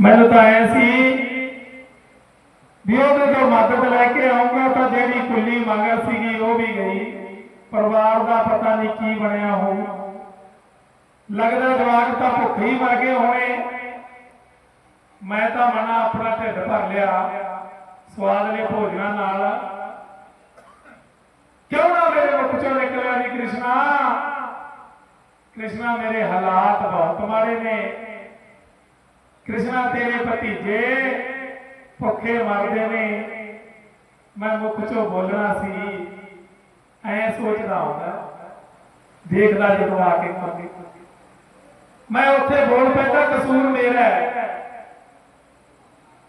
ਮੈਨੂੰ ਤਾਂ ਐ ਸੀ। ਵੀ ਉਹਦੇ ਤੋਂ ਮਦਦ ਲੈ ਕੇ ਆਉਂਗਾ ਤਾਂ ਜਿਹੜੀ ਕੁੱਲੀ ਮੰਗ ਸੀਗੀ ਉਹ ਵੀ ਗਈ। ਪਰਿਵਾਰ ਦਾ ਪਤਾ ਨਹੀਂ ਕੀ ਬਣਿਆ ਹੋਊ। ਲੱਗਦਾ ਜਵਾਕ ਤਾਂ ਭੁੱਖੇ ਹੀ ਮਰ ਗਏ ਹੋਣੇ। ਮੈਂ ਤਾਂ ਮਨਾ ਆਪਣਾ ਢਿੱਡ ਭਰ ਲਿਆ ਸਵਾਦਲੇ ਭੋਜਨਾਂ ਨਾਲ। ਕਿਉਂ ਨਾ ਮੇਰੇ ਮੁਖ ਚੋਂ ਨਿਕਲਿਆ ਜੀ ਕ੍ਰਿਸ਼ਨਾ? ਕ੍ਰਿਸ਼ਨਾ ਮੇਰੇ ਹਾਲਾਤ ਬਹੁਤ ਮਾੜੇ ਨੇ। ਕ੍ਰਿਸ਼ਨਾ ਤੇਰੇ ਭਤੀਜੇ ਭੁੱਖੇ ਮਰਦੇ ਨੇ। ਮੈਂ ਮੁੱਖ ਚੋਂ ਬੋਲਣਾ ਸੀ, ਐ ਸੋਚਦਾ ਹੁੰਦਾ, ਦੇਖਦਾ ਜਦੋਂ ਆ ਕੇ ਕਰਦੀ ਮੈਂ ਉੱਥੇ ਬੋਲ ਪੈਂਦਾ, ਕਸੂਰ ਮੇਰਾ ਹੈ।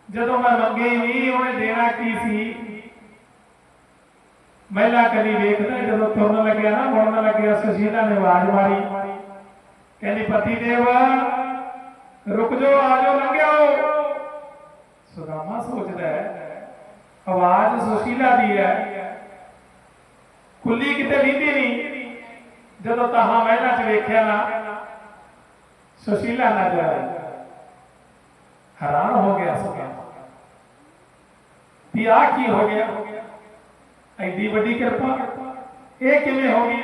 ਜਦੋਂ ਮੈਂ ਮੰਗੀ ਨਹੀਂ ਉਹਨੇ ਦੇਣਾ ਕੀ ਸੀ, ਮਹਿਲਾ ਕਦੀ ਵੇਖਦਾ, ਜਦੋਂ ਤੁਰਨ ਲੱਗਿਆ ਨਾ, ਮੁੜਨ ਲੱਗਿਆ, ਸੁਸ਼ੀਲਾ ਨੇ ਆਵਾਜ਼ ਮਾਰੀ। ਕਹਿੰਦੀ ਪਤੀ ਦੇਵ ਰੁਕ ਜਾਓ ਆ ਜਾਓ ਲੰਘਿਓ ਸੁਦਾਮਾ ਸੋਚਦਾ ਹੈ, ਆਵਾਜ਼ ਸੁਸ਼ੀਲਾ ਦੀ ਹੈ। ਕੁੱਲੀ ਕਿਤੇ ਲੀਂਦੀ ਨਹੀਂ। ਜਦੋਂ ਤਾਹਾਂ ਮਹਿਲਾ ਚ ਵੇਖਿਆ ਨਾ, ਸੁਸ਼ੀਲਾ ਨਜ਼ਰ ਆਈ ਹੈਰਾਨ ਹੋ ਗਿਆ ਸੁਖਿਆ ਵੀ ਆ ਕੀ ਹੋ ਗਿਆ? ਐਡੀ ਵੱਡੀ ਕਿਰਪਾ, ਇਹ ਕਿਵੇਂ ਹੋ ਗਈ?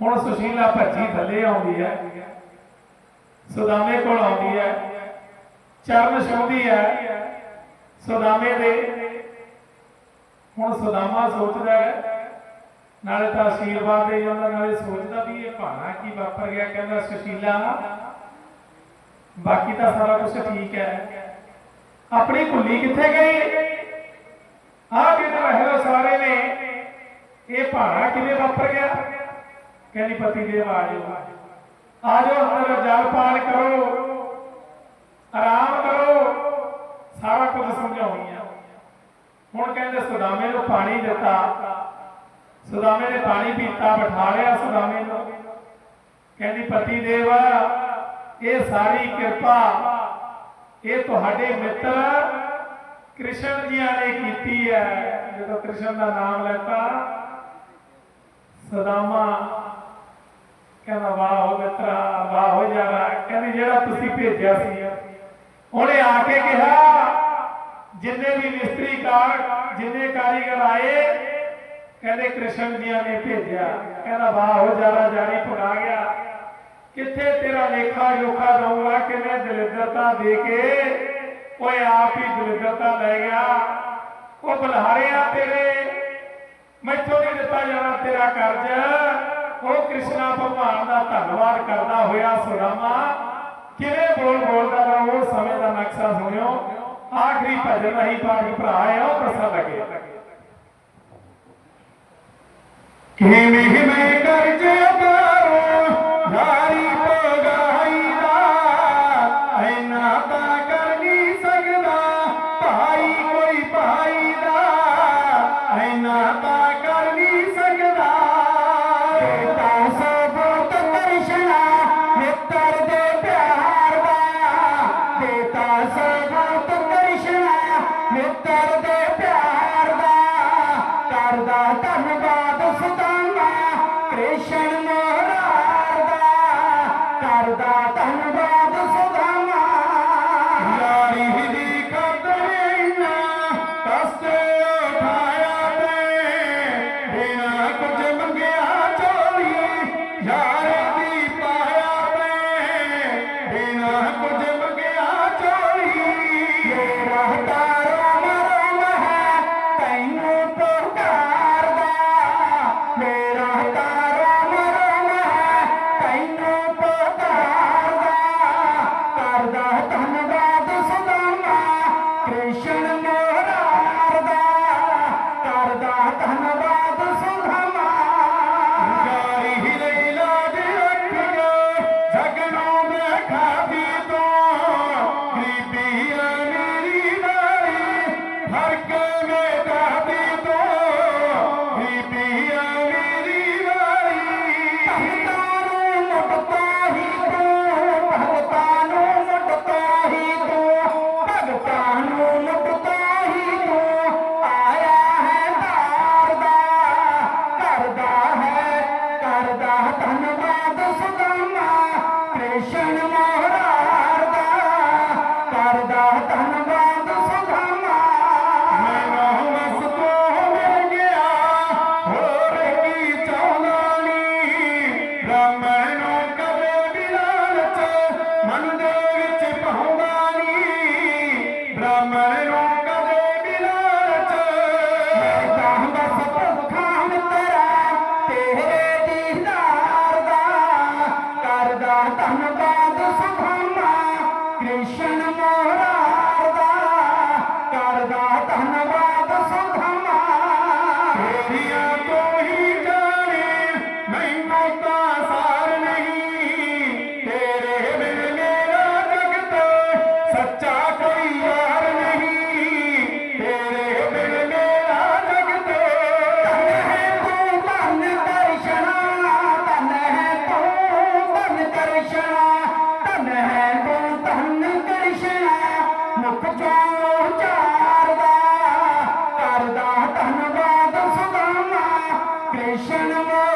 ਹੁਣ ਸੁਸ਼ੀਲਾ ਭੱਜੀ ਥੱਲੇ ਆਉਂਦੀ ਹੈ। ਸੁਦਾਮੇ ਕੋਲ ਆਉਂਦੀ ਹੈ। ਚਰਨ ਛੂੰਹਦੀ ਹੈ। ਸੁਦਾਮੇ ਦੇ। ਹੁਣ ਸੁਦਾਮਾ ਸੋਚਦਾ ਹੈ। ਨਾਲੇ ਤਾਂ ਆਸ਼ੀਰਵਾਦ ਦੇ ਜਾਂਦਾ ਨਾਲੇ ਸੋਚਦਾ ਵੀ ਇਹ ਭਾਣਾ ਕੀ ਵਾਪਰ ਗਿਆ, ਕਹਿੰਦਾ ਸੁਸ਼ੀਲਾ, ਬਾਕੀ ਤਾਂ ਸਾਰਾ ਕੁਝ ਠੀਕ ਹੈ। ਆਪਣੀ ਕੁੱਲੀ ਕਿੱਥੇ ਗਈ? ਆ ਕਿਤੇ ਰਹਿਓ ਸਾਰੇ ਨੇ। ਇਹ ਭਾਣਾ ਕਿਵੇਂ ਵਾਪਰ ਗਿਆ? ਕਹਿੰਦੀ ਪਤੀ ਦੇਵ ਆ ਜਾਓ ਆ ਜਾਓ ਜਲ ਪਾਨ ਕਰੋ। ਆਰਾਮ ਕਰੋ। ਸਾਰਾ ਕੁਝ ਸਮਝਾਉਣੀ ਆ। ਹੁਣ ਕਹਿੰਦੇ ਸੁਦਾਮੇ ਨੂੰ ਪਾਣੀ ਦਿੱਤਾ। ਸੁਦਾਮੇ ਨੇ ਪਾਣੀ ਪੀਤਾ, ਬਿਠਾ ਲਿਆ ਸੁਦਾਮੇ ਨੂੰ। ਕਹਿੰਦੀ, ਪਤੀ ਦੇਵ, ਇਹ ਸਾਰੀ ਕਿਰਪਾ, ਇਹ ਤੁਹਾਡੇ ਮਿੱਤਰ ਕ੍ਰਿਸ਼ਨ ਜੀਆਂ ਨੇ ਕੀਤੀ ਹੈ। ਜਦੋਂ ਕ੍ਰਿਸ਼ਨ ਦਾ ਨਾਮ ਲੈਤਾ, ਸਦਾਮਾ ਕਹਿੰਦਾ, ਵਾਹ ਹੋ ਮਿੱਤਰਾ, ਵਾਹ ਹੋ ਜਾਣਾ। ਕਹਿੰਦੀ, ਜਿਹੜਾ ਤੁਸੀਂ ਭੇਜਿਆ ਸੀ। ਉਹਨੇ ਆ ਕੇ ਕਿਹਾ, ਜਿੰਨੇ ਵੀ ਮਿਸਤਰੀ ਕਾਰ ਜਿੰਨੇ ਕਾਰੀਗਰ ਆਏ, ਕਹਿੰਦੇ ਕ੍ਰਿਸ਼ਨ ਜੀਆਂ ਨੇ ਭੇਜਿਆ। ਕਹਿੰਦਾ, ਵਾਹ ਹੋ ਜਾਣਾ, ਜਾਣੀ ਭੁਲਾ ਗਿਆ। ਕਿੱਥੇ ਤੇਰਾ ਲੇਖਾ ਜੋਖਾ ਦਊਗਾ ਕਿਵੇਂ ਦਲਿੱਦਰਤਾ ਦੇ ਕੇ ਓਏ ਆਪ ਹੀ ਦਲਿੱਦਰਤਾ ਲੈ ਗਿਆ? ਉਹ ਬਲਹਾਰਿਆ ਤੇਰੇ। ਮੈਥੋਂ ਨਹੀਂ ਦਿੱਤਾ ਜਾਣਾ ਤੇਰਾ ਕਰਜ਼। ਉਹ ਕ੍ਰਿਸ਼ਨਾ ਭਗਵਾਨ ਦਾ ਧੰਨਵਾਦ ਕਰਦਾ ਹੋਇਆ ਸੁਦਾਮਾ ਕਿਵੇਂ ਬੋਲ ਬੋਲਦਾ ਵਾ ਉਹ ਸਮੇਂ ਦਾ ਨਕਸ਼ਾ ਸੁਣਿਓ। ਆਖਰੀ ਭਜਨ ਰਹੀ ਪਾਠ ਭਰਾ ਹੈ ਉਹ ਪ੍ਰਸਾ ਲੱਗੇ। ਕਿਵੇਂ ਮੈਂ ਕਰਜ਼ ਪਿਆਰ ਦਾ ਕਰਦਾ ਧੰਨਵਾਦ ਸੁਦਾਮਾ ਕ੍ਰਿਸ਼ਨ Shanama.